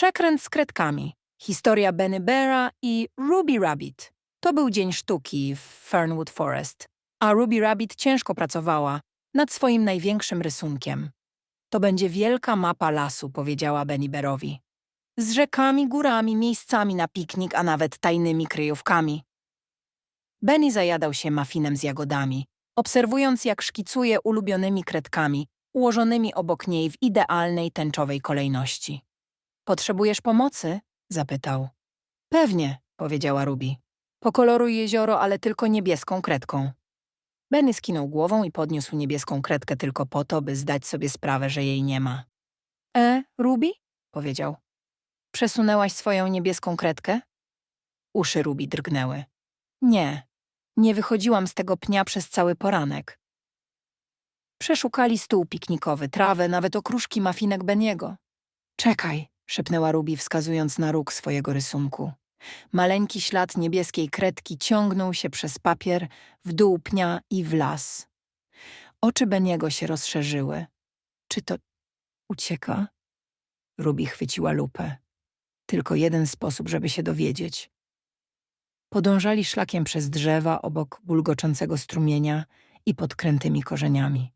Przekręt z kredkami. Historia Benny Beara i Ruby Rabbit. To był dzień sztuki w Fernwood Forest, a Ruby Rabbit ciężko pracowała nad swoim największym rysunkiem. To będzie wielka mapa lasu, powiedziała Benny Bearowi. Z rzekami, górami, miejscami na piknik, a nawet tajnymi kryjówkami. Benny zajadał się mafinem z jagodami, obserwując jak szkicuje ulubionymi kredkami, ułożonymi obok niej w idealnej tęczowej kolejności. Potrzebujesz pomocy? zapytał. Pewnie, powiedziała Ruby. Pokoloruj jezioro, ale tylko niebieską kredką. Benny skinął głową i podniósł niebieską kredkę tylko po to, by zdać sobie sprawę, że jej nie ma. E, Ruby? powiedział. Przesunęłaś swoją niebieską kredkę? Uszy Ruby drgnęły. Nie, nie wychodziłam z tego pnia przez cały poranek. Przeszukali stół piknikowy, trawę, nawet okruszki mafinek Beniego. Czekaj, szepnęła Ruby, wskazując na róg swojego rysunku. Maleńki ślad niebieskiej kredki ciągnął się przez papier w dół pnia i w las. Oczy Beniego się rozszerzyły. Czy to ucieka? Ruby chwyciła lupę. Tylko jeden sposób, żeby się dowiedzieć. Podążali szlakiem przez drzewa obok bulgoczącego strumienia i pod krętymi korzeniami.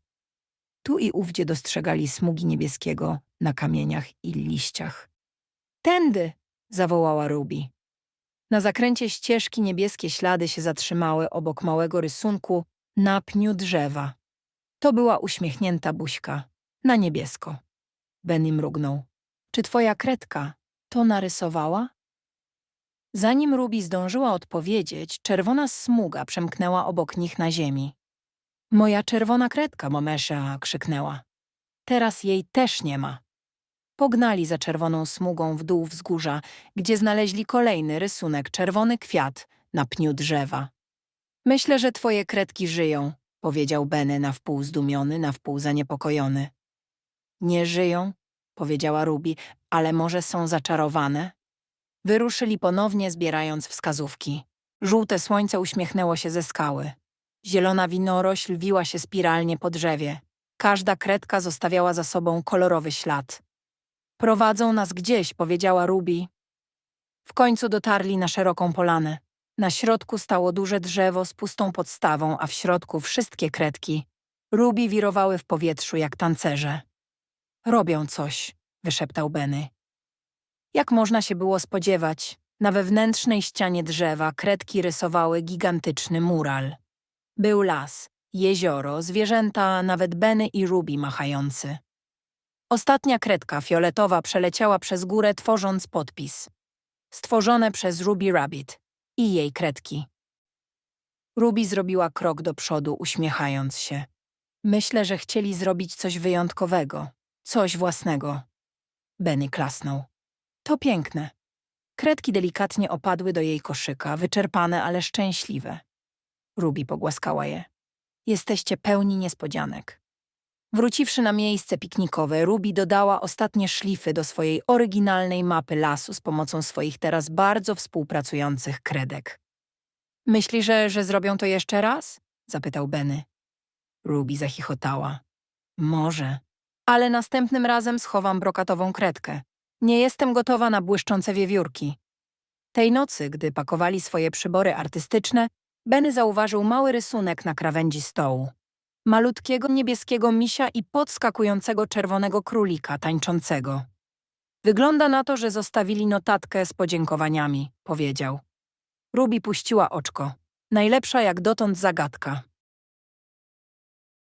Tu i ówdzie dostrzegali smugi niebieskiego na kamieniach i liściach. Tędy! zawołała Ruby. Na zakręcie ścieżki niebieskie ślady się zatrzymały obok małego rysunku na pniu drzewa. To była uśmiechnięta buźka, na niebiesko. Benny mrugnął. Czy twoja kredka to narysowała? Zanim Ruby zdążyła odpowiedzieć, czerwona smuga przemknęła obok nich na ziemi. Moja czerwona kredka, Momesza, krzyknęła. Teraz jej też nie ma. Pognali za czerwoną smugą w dół wzgórza, gdzie znaleźli kolejny rysunek, czerwony kwiat na pniu drzewa. Myślę, że twoje kredki żyją, powiedział Benny na wpół zdumiony, na wpół zaniepokojony. Nie żyją, powiedziała Ruby, ale może są zaczarowane? Wyruszyli ponownie, zbierając wskazówki. Żółte słońce uśmiechnęło się ze skały. Zielona winorośl wiła się spiralnie po drzewie. Każda kredka zostawiała za sobą kolorowy ślad. Prowadzą nas gdzieś, powiedziała Ruby. W końcu dotarli na szeroką polanę. Na środku stało duże drzewo z pustą podstawą, a w środku wszystkie kredki. Ruby wirowały w powietrzu jak tancerze. Robią coś, wyszeptał Benny. Jak można się było spodziewać, na wewnętrznej ścianie drzewa kredki rysowały gigantyczny mural. Był las, jezioro, zwierzęta, nawet Benny i Ruby machający. Ostatnia kredka fioletowa przeleciała przez górę, tworząc podpis. Stworzone przez Ruby Rabbit i jej kredki. Ruby zrobiła krok do przodu, uśmiechając się. Myślę, że chcieli zrobić coś wyjątkowego, coś własnego. Benny klasnął. To piękne. Kredki delikatnie opadły do jej koszyka, wyczerpane, ale szczęśliwe. Ruby pogłaskała je. Jesteście pełni niespodzianek. Wróciwszy na miejsce piknikowe, Ruby dodała ostatnie szlify do swojej oryginalnej mapy lasu z pomocą swoich teraz bardzo współpracujących kredek. Myśli, że, że zrobią to jeszcze raz? zapytał Benny. Ruby zachichotała. Może. Ale następnym razem schowam brokatową kredkę. Nie jestem gotowa na błyszczące wiewiórki. Tej nocy, gdy pakowali swoje przybory artystyczne, Benny zauważył mały rysunek na krawędzi stołu. Malutkiego niebieskiego misia i podskakującego czerwonego królika tańczącego. Wygląda na to, że zostawili notatkę z podziękowaniami, powiedział. Ruby puściła oczko. Najlepsza jak dotąd zagadka.